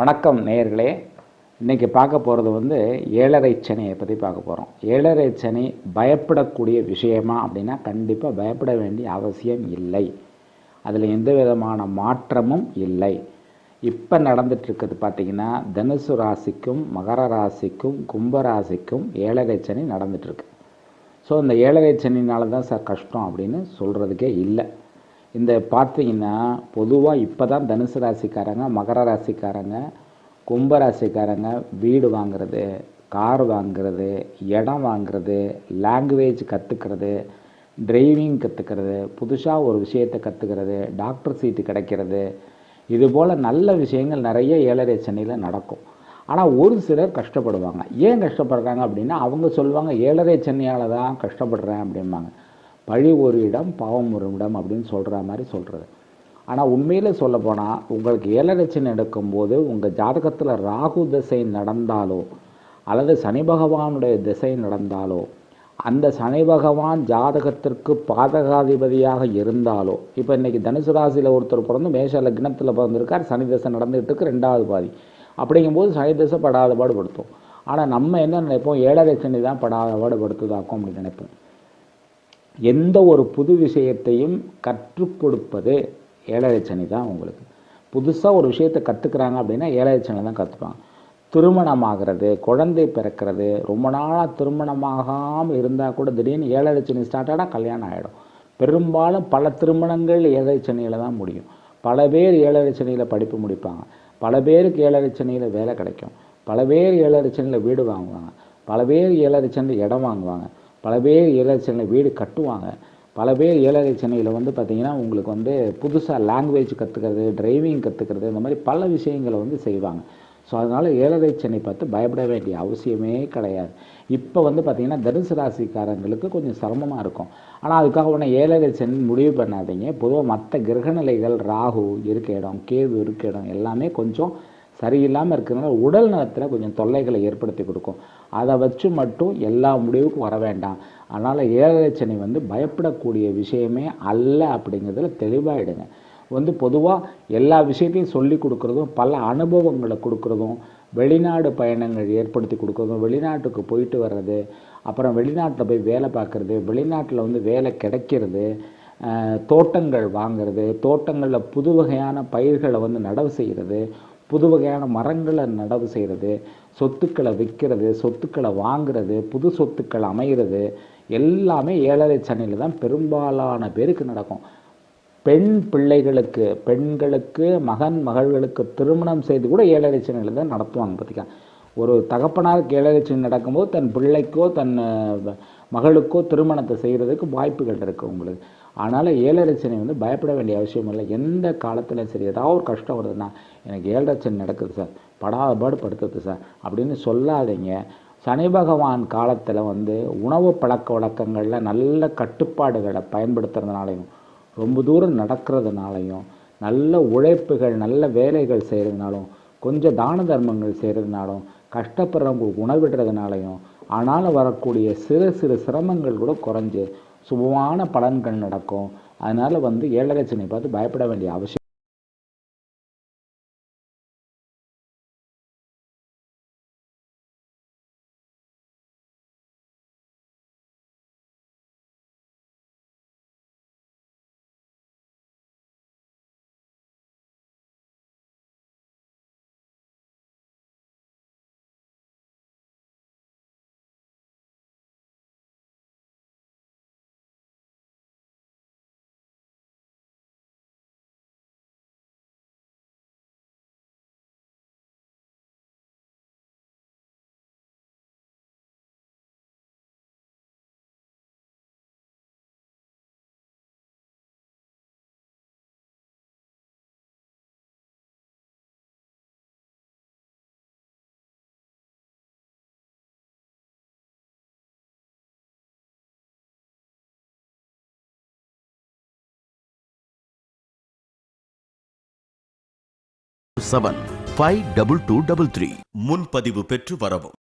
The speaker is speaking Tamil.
வணக்கம் நேயர்களே. இன்றைக்கி பார்க்க போகிறது வந்து ஏழரை சனியை பற்றி பார்க்க போகிறோம் ஏழரை சனி பயப்படக்கூடிய விஷயமா அப்படின்னா கண்டிப்பாக பயப்பட வேண்டிய அவசியம் இல்லை. அதில் எந்த விதமான மாற்றமும் இல்லை. இப்போ நடந்துட்டுருக்கிறது பார்த்திங்கன்னா தனுசு ராசிக்கும் மகர ராசிக்கும் கும்ப ராசிக்கும் ஏழரை சனி நடந்துட்டுருக்கு ஸோ இந்த ஏழரை சனினால தான் சார் கஷ்டம் அப்படின்னு சொல்கிறதுக்கே இல்லை. இந்த பார்த்தீங்கன்னா பொதுவாக இப்போ தான் தனுசு ராசிக்காரங்க மகர ராசிக்காரங்க கும்ப ராசிக்காரங்க வீடு வாங்குறது கார் வாங்குறது இடம் வாங்குறது லாங்குவேஜ் கற்றுக்கிறது டிரைவிங் கற்றுக்கிறது புதுசாக ஒரு விஷயத்தை கற்றுக்கிறது டாக்டர் சீட்டு கிடைக்கிறது. இது போல் நல்ல விஷயங்கள் நிறைய ஏழரை சனியில் நடக்கும். ஆனால் ஒரு சிலர் கஷ்டப்படுவாங்க. ஏன் கஷ்டப்படுறாங்க அப்படின்னா அவங்க சொல்லுவாங்க ஏழரை சென்னையால் தான் கஷ்டப்படுறேன் அப்படிம்பாங்க. பழி ஒரு இடம் பாவம் ஒரு இடம் அப்படின்னு சொல்கிற மாதிரி சொல்கிறது ஆனால் உண்மையில் சொல்ல போனால் உங்களுக்கு ஏழரட்சணை எடுக்கும்போது உங்கள் ஜாதகத்தில் ராகு திசை நடந்தாலோ அல்லது சனி பகவானுடைய திசை நடந்தாலோ அந்த சனி பகவான் ஜாதகத்திற்கு பாதகாதிபதியாக இருந்தாலோ இப்போ இன்றைக்கி தனுசு ராசியில் ஒருத்தர் பிறந்து மேஷ லக்னத்தில் பிறந்திருக்கார் சனி திசை நடந்துகிட்டு இருக்கு ரெண்டாவது பாதி. அப்படிங்கும்போது சனி திசை படாத பாடுபடுத்தும் ஆனால் நம்ம என்ன நினைப்போம்? ஏழரை சனி தான் படாத பாடுபடுத்துதாக்கும் அப்படின்னு நினைப்போம். எந்த ஒரு புது விஷயத்தையும் கற்றுக் கொடுப்பது ஏழரை சனி தான் உங்களுக்கு. புதுசாக ஒரு விஷயத்தை கற்றுக்குறாங்க அப்படின்னா ஏழரை சனி தான் கற்றுப்பாங்க திருமணமாகிறது குழந்தை பிறக்கிறது ரொம்ப நாளாக திருமணமாகாமல் இருந்தால் கூட திடீர்னு ஏழரை சனி ஸ்டார்ட் ஆனால் கல்யாணம் ஆகிடும் பெரும்பாலும் பல திருமணங்கள் ஏழரை சனியில் தான் முடியும். பல பேர் ஏழரை சனியில் படிப்பு முடிப்பாங்க. பல பேருக்கு ஏழரை சனியில் வேலை கிடைக்கும். பல பேர் ஏழரை சனியில் வீடு வாங்குவாங்க. பல பேர் ஏழரை சனியில் இடம் வாங்குவாங்க. பல பேர் ஏழரை சென்னை வீடு கட்டுவாங்க. பல பேர் ஏழரை சென்னையில் வந்து பார்த்திங்கன்னா உங்களுக்கு வந்து புதுசாக லாங்குவேஜ் கற்றுக்கிறது டிரைவிங் கற்றுக்கிறது இந்த மாதிரி பல விஷயங்களை வந்து செய்வாங்க. ஸோ அதனால் ஏழரை சென்னை பார்த்து பயப்பட வேண்டிய அவசியமே கிடையாது. இப்போ வந்து பார்த்திங்கன்னா தனுசு ராசிக்காரங்களுக்கு கொஞ்சம் சிரமமாக இருக்கும். ஆனால் அதுக்காக உடனே ஏழரை சென்னை முடிவு பண்ணாதீங்க. பொதுவாக மற்ற கிரகநிலைகள் ராகு இருக்க இடம் கேது இருக்க இடம் எல்லாமே கொஞ்சம் சரியில்லாமல் இருக்கிறதுனால உடல் நலத்தில் கொஞ்சம் தொல்லைகளை ஏற்படுத்தி கொடுக்கும். அதை வச்சு மட்டும் எல்லா முடிவுக்கும் வர வேண்டாம். அதனால் ஏழரை சனி வந்து பயப்படக்கூடிய விஷயமே அல்ல அப்படிங்கிறதுல தெளிவாகிடுங்க வந்து பொதுவாக எல்லா விஷயத்தையும் சொல்லி கொடுக்குறதும் பல அனுபவங்களை கொடுக்குறதும் வெளிநாடு பயணங்கள் ஏற்படுத்தி கொடுக்குறதும் வெளிநாட்டுக்கு போயிட்டு வர்றது அப்புறம் வெளிநாட்டில் போய் வேலை பார்க்குறது வெளிநாட்டில் வந்து வேலை கிடைக்கிறது தோட்டங்கள் வாங்கிறது தோட்டங்களில் புது வகையான பயிர்களை வந்து நடவு செய்கிறது புது வகையான மரங்களை நடவு செய்கிறது சொத்துக்களை விற்கிறது சொத்துக்களை வாங்குறது புது சொத்துக்கள் அமைகிறது எல்லாமே ஏழரை சனியில் தான் பெரும்பாலான பேருக்கு நடக்கும். பெண் பிள்ளைகளுக்கு பெண்களுக்கு மகன் மகள்களுக்கு திருமணம் செய்து கூட ஏழரை சனியில் தான் நடத்துவாங்க பார்த்திக்கா ஒரு தகப்பனாருக்கு ஏழரை சனி நடக்கும்போது தன் பிள்ளைக்கோ தன் மகளுக்கோ திருமணத்தை செய்கிறதுக்கு வாய்ப்புகள் இருக்குது உங்களுக்கு. அதனால் ஏழரை சனி வந்து பயப்பட வேண்டிய அவசியம் இல்லை. எந்த காலத்துலையும் சரி ஏதாவது ஒரு கஷ்டம் வருதுன்னா எனக்கு ஏழரை சனி நடக்குது சார். படாத பாடு படுத்துது சார். அப்படின்னு சொல்லாதீங்க. சனி பகவான் காலத்தில் வந்து உணவு பழக்க வழக்கங்களில் நல்ல கட்டுப்பாடுகளை பயன்படுத்துறதுனாலையும் ரொம்ப தூரம் நடக்கிறதுனாலையும் நல்ல உழைப்புகள் நல்ல வேலைகள் செய்கிறதுனாலும் கொஞ்சம் தான தர்மங்கள் செய்கிறதுனாலும் கஷ்டப்படுறவங்களுக்கு உணவிடுறதுனாலையும் ஆனாலும் வரக்கூடிய சிறு சிறு சிரமங்கள் கூட குறைஞ்சு சுபமான பலன்கள் நடக்கும். அதனால் வந்து ஏழரை சனி பார்த்து பயப்பட வேண்டிய அவசியம் seven five double two double three. முன்பதிவு பெற்று வரவும்.